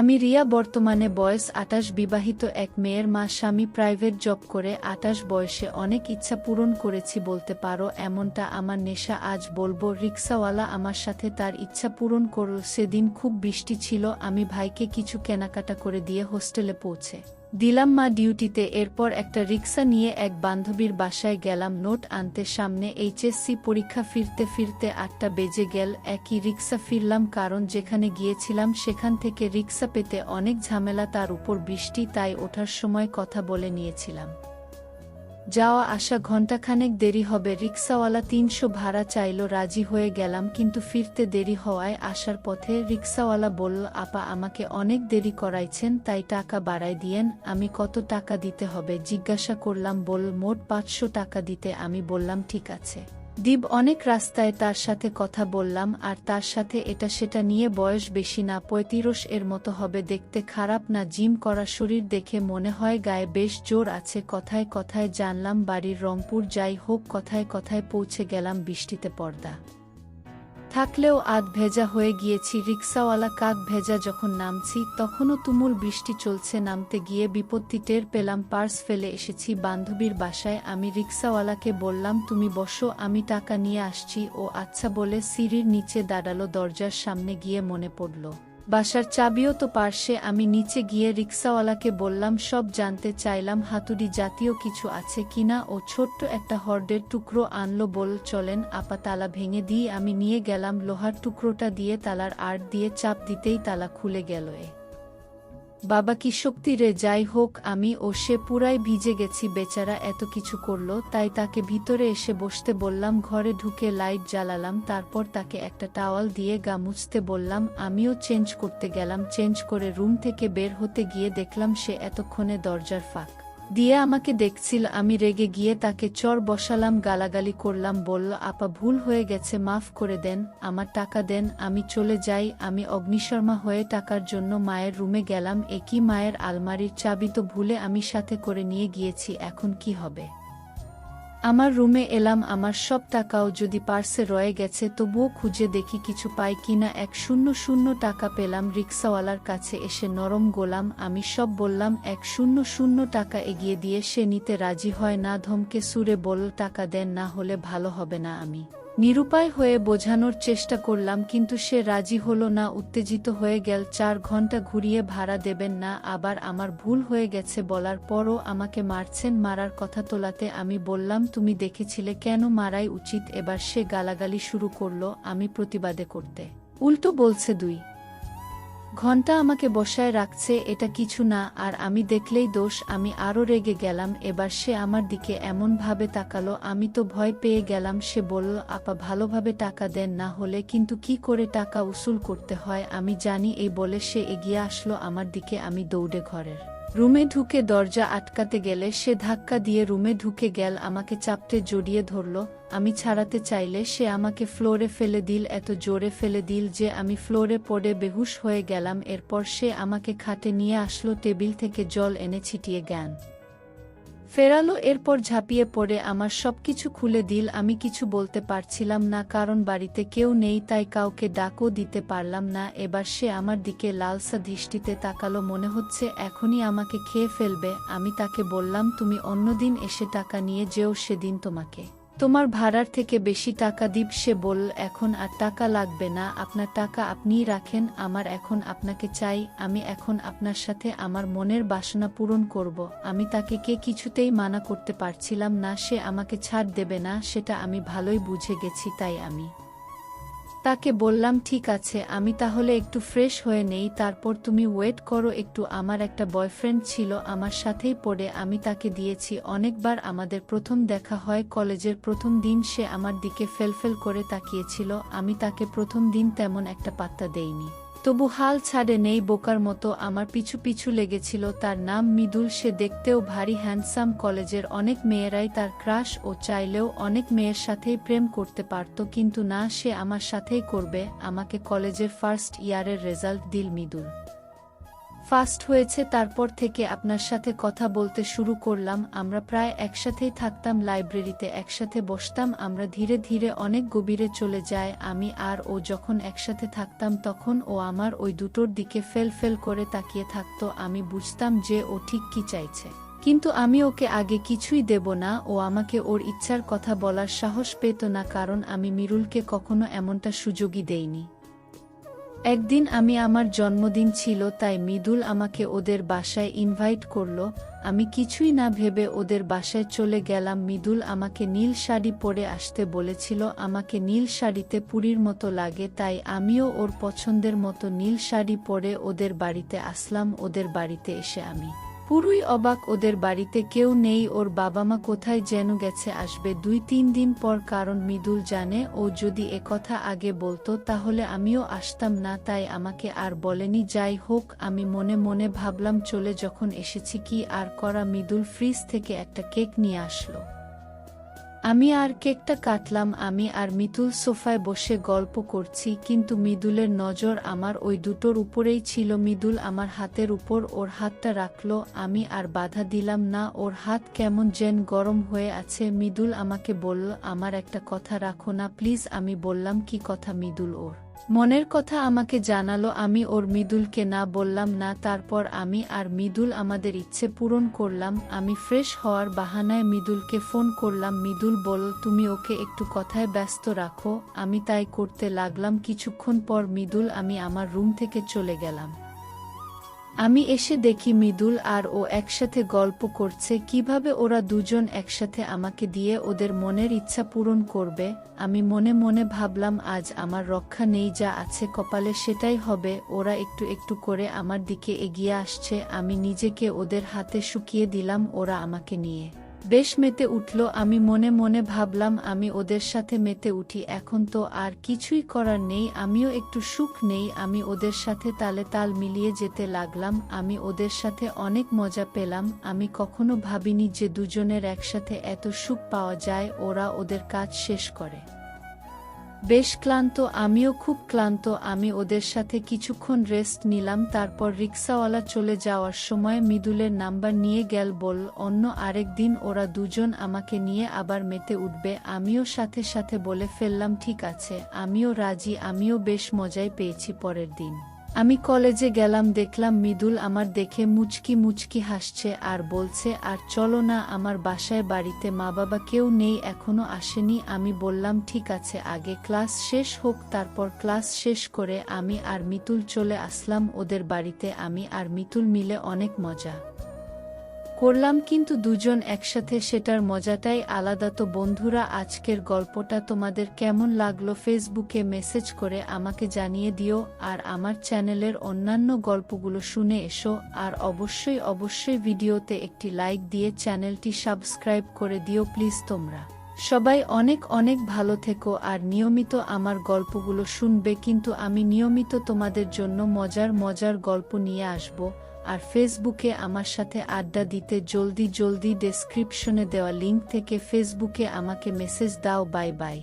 আমি রিয়া বর্তমানে বয়স আটাশ বিবাহিত এক মেয়ের মা স্বামী প্রাইভেট জব করে আটাশ বয়সে অনেক ইচ্ছা পূরণ করেছি বলতে পারো এমনটা আমার নেশা আজ বলব। রিক্সাওয়ালা আমার সাথে তার ইচ্ছা পূরণ করল সেদিন খুব বৃষ্টি ছিল, আমি ভাইকে কিছু কেনাকাটা করে দিয়ে হোস্টেলে পৌঁছে। দিলাম মা ডিউটিতে, এরপর একটা রিক্সা নিয়ে এক বান্ধবীর বাসায় গেলাম। নোট আনতে সামনে এইচএসসি পরীক্ষা ফিরতে ফিরতে আটটা বেজে গেল। একই রিক্সা ফিরলাম, কারণ যেখানে গিয়েছিলাম সেখান থেকে রিক্সা পেতে অনেক ঝামেলা, তার উপর বৃষ্টি, তাই ওঠার সময় কথা বলে নিয়েছিলাম। যাওয়া আসা ঘণ্টাখানেক দেরি হবে। রিক্সাওয়ালা তিনশো ভাড়া চাইল, রাজি হয়ে গেলাম, কিন্তু ফিরতে দেরি হওয়ায় আসার পথে রিক্সাওয়ালা বলল, আপা, আমাকে অনেক দেরি করাইছেন, তাই টাকা বাড়াই দিয়েন, আমি কত টাকা দিতে হবে? জিজ্ঞাসা করলাম বল মোট পাঁচশো টাকা দিতে। আমি বললাম, ঠিক আছে। দীপ অনেক রাস্তায় তার সাথে কথা বললাম আর তার সাথে এটা সেটা নিয়ে বয়স বেশি না, পঁয়ত্রিশ এর মতো হবে, দেখতে খারাপ না, জিম করা শরীর দেখে মনে হয় গায়ে বেশ জোর আছে, কথায় কথায় জানলাম বাড়ির রংপুর, যাই হোক কথায় কথায় পৌঁছে গেলাম বৃষ্টিতে পর্দা। থাকলেও আধ ভেজা হয়ে গিয়েছি, রিক্সাওয়ালা কাক ভেজা যখন নামছি, তখনও তুমুল বৃষ্টি চলছে, নামতে গিয়ে বিপত্তি টের পেলাম, পার্স ফেলে এসেছি, বান্ধবীর বাসায়। আমি রিক্সাওয়ালাকে বললাম, তুমি বসো, আমি টাকা নিয়ে আসছি। ও আচ্ছা বলে সিঁড়ির নিচে দাঁড়াল, দরজার সামনে গিয়ে মনে পড়ল। বাসার চাবিও তো পার্শ্বে, আমি নিচে গিয়ে রিক্সাওয়ালাকে বললাম, সব জানতে চাইলাম হাতুড়ি জাতীয় কিছু আছে কিনা ও ছোট্ট একটা হর্ডের টুকরো আনলো বল, চলেন, আপা তালা ভেঙে দিয়ে আমি নিয়ে গেলাম লোহার টুকরোটা দিয়ে তালার আর্ট দিয়ে চাপ দিতেই তালা খুলে গেল এ। বাবা কি শক্তি রে যাই হোক, আমি ও সে পুরাই ভিজে গেছি, বেচারা এত কিছু করল, তাই তাকে ভিতরে এসে বসতে বললাম, ঘরে ঢুকে লাইট জ্বালালাম, তারপর তাকে একটা টাওয়াল দিয়ে গা মুছতে বললাম, আমিও চেঞ্জ করতে গেলাম, চেঞ্জ করে রুম থেকে বের হতে গিয়ে দেখলাম সে এতক্ষণে দরজার ফাঁক। দিয়ে আমাকে দেখছিল, আমি রেগে গিয়ে তাকে চর বসালাম, গালাগালি করলাম, বলল, আপা, ভুল হয়ে গেছে, মাফ করে দেন, আমার টাকা দেন, আমি চলে যাই, আমি অগ্নিশর্মা হয়ে টাকার জন্য মায়ের রুমে গেলাম, একই মায়ের আলমারির চাবি তো ভুলে আমি সাথে করে নিয়ে গিয়েছি, এখন কি হবে? আমার রুমে এলাম, আমার সব টাকাও যদি পার্সে রয়ে গেছে, তবুও খুঁজে দেখি কিছু পাই কিনা। এক শূন্য শূন্য টাকা পেলাম, রিক্সাওয়ালার কাছে এসে নরম গোলাম, আমি সব বললাম, এক শূন্য শূন্য টাকা এগিয়ে দিয়ে সে নিতে রাজি হয় না, ধমকে সুরে বল, টাকা দেন, না হলে ভালো হবে না আমি। নিরুপায় হয়ে বোঝানোর চেষ্টা করলাম, কিন্তু সে রাজি হলো না, উত্তেজিত হয়ে গেল, চার ঘণ্টা ঘুরিয়ে ভাড়া দেবেন না, আবার আমার ভুল হয়ে গেছে বলার পরও আমাকে মারছেন, মারার কথা তোলাতে আমি বললাম, তুমি দেখেছিলে কেন মারাই উচিত? এবার সে গালাগালি শুরু করল, আমি প্রতিবাদে করতে। উল্টো বলছে দুই ঘণ্টা আমাকে বসায় রাখছে, এটা কিছু না, আর আমি দেখলেই দোষ, আমি আরও রেগে গেলাম, এবার সে আমার দিকে এমনভাবে তাকালো, আমি তো ভয় পেয়ে গেলাম, সে বলল, আপা, ভালোভাবে টাকা দেন, না হলে কিন্তু কি করে টাকা উসুল করতে হয়, আমি জানি, এই বলে সে এগিয়ে আসলো আমার দিকে, আমি দৌড়ে ঘরের। রুমে ঢুকে দরজা আটকাতে গেলে সে ধাক্কা দিয়ে রুমে ঢুকে গেল, আমাকে চাপটে জড়িয়ে ধরল, আমি ছাড়াতে চাইলে সে আমাকে ফ্লোরে ফেলে দিল, এত জোরে ফেলে দিল যে আমি ফ্লোরে পড়ে বেহুশ হয়ে গেলাম। এরপর সে আমাকে খাটে নিয়ে আসলো, টেবিল থেকে জল এনে ছিটিয়ে জ্ঞান ফেরালো, এরপর ঝাঁপিয়ে পড়ে, আমার সব কিছু খুলে দিল, আমি কিছু বলতে পারছিলাম না, কারণ বাড়িতে কেউ নেই, তাই কাউকে ডাকও দিতে পারলাম না। এবার সে আমার দিকে লালসা দৃষ্টিতে তাকালো, মনে হচ্ছে এখনই আমাকে খেয়ে ফেলবে। আমি তাকে বললাম, তুমি অন্যদিন এসে টাকা নিয়ে যেও সেদিন তোমাকে। তোমার ভাড়ার থেকে বেশি টাকা দিব, সে বলল, এখন আর টাকা লাগবে না। আপনার টাকা আপনিই রাখেন। আমার এখন আপনাকে চাই। আমি এখন আপনার সাথে আমার মনের বাসনা পূরণ করব। আমি তাকে কে কিছুতেই মানা করতে পারছিলাম না। সে আমাকে ছাড় দেবে না। সেটা আমি ভালোই বুঝে গেছি, তাই আমি তাকে বললাম, ঠিক আছে, আমি তাহলে একটু ফ্রেশ হয়ে নেই, তারপর তুমি ওয়েট করো, একটু আমার একটা বয়ফ্রেন্ড ছিল, আমার সাথেই পড়ে, আমি তাকে দিয়েছি, অনেকবার আমাদের প্রথম দেখা হয়, কলেজের প্রথম দিন সে আমার দিকে ফেলফেল করে তাকিয়েছিল, আমি তাকে প্রথম দিন তেমন একটা পাত্তা দেইনি। তবু হাল ছাড়ে নেই বোকার মতো আমার পিছু পিছু লেগেছিল তার নাম মিদুল। সে দেখতেও ভারী হ্যান্ডসাম কলেজের অনেক মেয়েরাই তার ক্রাশ ও চাইলেও অনেক মেয়ের সাথেই প্রেম করতে পারত। কিন্তু না, সে আমার সাথেই করবে, আমাকে কলেজের ফার্স্ট ইয়ারের রেজাল্ট দিল মৃদুল। ফাস্ট হয়েছে, তারপর থেকে আপনার সাথে কথা বলতে শুরু করলাম, আমরা প্রায় একসাথেই থাকতাম লাইব্রেরিতে, একসাথে বসতাম, আমরা ধীরে ধীরে অনেক গভীরে চলে যায়, আমি আর ও যখন একসাথে থাকতাম তখন ও আমার ওই দুটোর দিকে ফেল ফেল করে তাকিয়ে থাকতো, আমি বুঝতাম যে ও ঠিক কি চাইছে। কিন্তু আমি ওকে আগে কিছুই দেব না, ও আমাকে ওর ইচ্ছার কথা বলার সাহস পেত না, কারণ আমি মিরুলকে কখনো এমনটা সুযোগই দেইনি। একদিন আমি আমার জন্মদিন ছিল তাই মিদুল আমাকে ওদের বাসায় ইনভাইট করল। আমি কিছুই না ভেবে ওদের বাসায় চলে গেলাম। মিদুল আমাকে নীল শাড়ি পরে আসতে বলেছিল। আমাকে নীল শাড়িতে পুরীর মতো লাগে তাই আমিও ওর পছন্দের মতো নীল শাড়ি পরে ওদের বাড়িতে আসলাম। ওদের বাড়িতে এসে আমি পুরুই অবাক ওদের বাড়িতে কেউ নেই, ওর বাবা মা কোথায় যেন গেছে, আসবে দুই তিন দিন পর কারণ মৃদুল জানে, ও যদি একথা আগে বলতো তাহলে আমিও আসতাম না, তাই আমাকে আর বলেনি। যাই হোক, আমি মনে মনে ভাবলাম চলে যখন এসেছি কি আর করা, মৃদুল ফ্রিজ থেকে একটা কেক নিয়ে আসলো। আমি আর কেকটা কাটলাম, আমি আর মিতুল সোফায় বসে গল্প করছি, কিন্তু মিদুলের নজর আমার ওই দুটোর উপরেই ছিল। মিদুল আমার হাতের উপর ওর হাতটা রাখল, আমি আর বাধা দিলাম না, ওর হাত কেমন যেন গরম হয়ে আছে। মিদুল আমাকে বলল, আমার একটা কথা রাখো না, প্লিজ। আমি বললাম, কি কথা মিদুল ওর? মনের কথা আমাকে জানালো, আমি ওর মৃদুলকে না বললাম, না তারপর আমি আর মৃদুল আমাদের ইচ্ছে পূরণ করলাম, আমি ফ্রেশ হওয়ার বাহানায় মৃদুলকে ফোন করলাম, মৃদুল বল তুমি ওকে একটু কথায় ব্যস্ত রাখো। আমি তাই করতে লাগলাম, কিছুক্ষণ পর মৃদুল, আমি আমার রুম থেকে চলে গেলাম। আমি এসে দেখি মৃদুল আর ও একসাথে গল্প করছে, কীভাবে ওরা দুজন একসাথে আমাকে দিয়ে ওদের মনের ইচ্ছা পূরণ করবে? আমি মনে মনে ভাবলাম, আজ আমার রক্ষা নেই, যা আছে কপালে সেটাই হবে, ওরা একটু একটু করে আমার দিকে এগিয়ে আসছে, আমি নিজেকে ওদের হাতে শুকিয়ে দিলাম, ওরা আমাকে নিয়ে। বেশ মেতে উঠল, আমি মনে মনে ভাবলাম, আমি ওদের সাথে মেতে উঠি, এখন তো আর কিছুই করার নেই, আমিও একটু সুখ নেই, আমি ওদের সাথে তালে তাল মিলিয়ে যেতে লাগলাম, আমি ওদের সাথে অনেক মজা পেলাম, আমি কখনো ভাবিনি যে দুজনের একসাথে এত সুখ পাওয়া যায়, ওরা ওদের কাজ শেষ করে। বেশ ক্লান্ত, আমিও খুব ক্লান্ত। আমি ওদের সাথে কিছুক্ষণ রেস্ট নিলাম, তারপর রিক্সাওয়ালা চলে যাওয়ার সময় মৃদুলের নাম্বার নিয়ে গেল বল অন্য আরেক দিন ওরা দুজন আমাকে নিয়ে আবার মেতে উঠবে। আমিও সাথে সাথে বলে ফেললাম, ঠিক আছে। আমিও রাজি, আমিও বেশ মজায় পেয়েছি পরের দিন। আমি কলেজে গেলাম, দেখলাম মৃদুল আমার দেখে মুচকি মুচকি হাসছে আর বলছে, আর চলো না, আমার বাসায় বাড়িতে মা বাবা কেউ নেই, এখনও আসেনি। আমি বললাম, ঠিক আছে, আগে ক্লাস শেষ হোক, তারপর ক্লাস শেষ করে আমি আর মিতুল চলে আসলাম ওদের বাড়িতে। আমি আর মিতুল মিলে অনেক মজা। করলাম কিন্তু দুজন একসাথে সেটার মজাটাই আলাদা। তো বন্ধুরা, আজকের গল্পটা তোমাদের কেমন লাগল ফেসবুকে মেসেজ করে আমাকে জানিয়ে দিও আর আমার চ্যানেলের অন্যান্য গল্পগুলো শুনে এসো। আর অবশ্যই অবশ্যই ভিডিওতে একটি লাইক দিয়ে চ্যানেলটি সাবস্ক্রাইব করে দিও প্লিজ তোমরা। সবাই অনেক অনেক ভালো থেকো আর নিয়মিত আমার গল্পগুলো শুনবে। কিন্তু আমি নিয়মিত তোমাদের জন্য মজার মজার গল্প নিয়ে আসব। আর ফেসবুকে আমার সাথে আড্ডা দিতে জলদি জলদি ডেসক্রিপশনে দেওয়া লিঙ্ক থেকে ফেসবুকে আমাকে মেসেজ দাও বাই বাই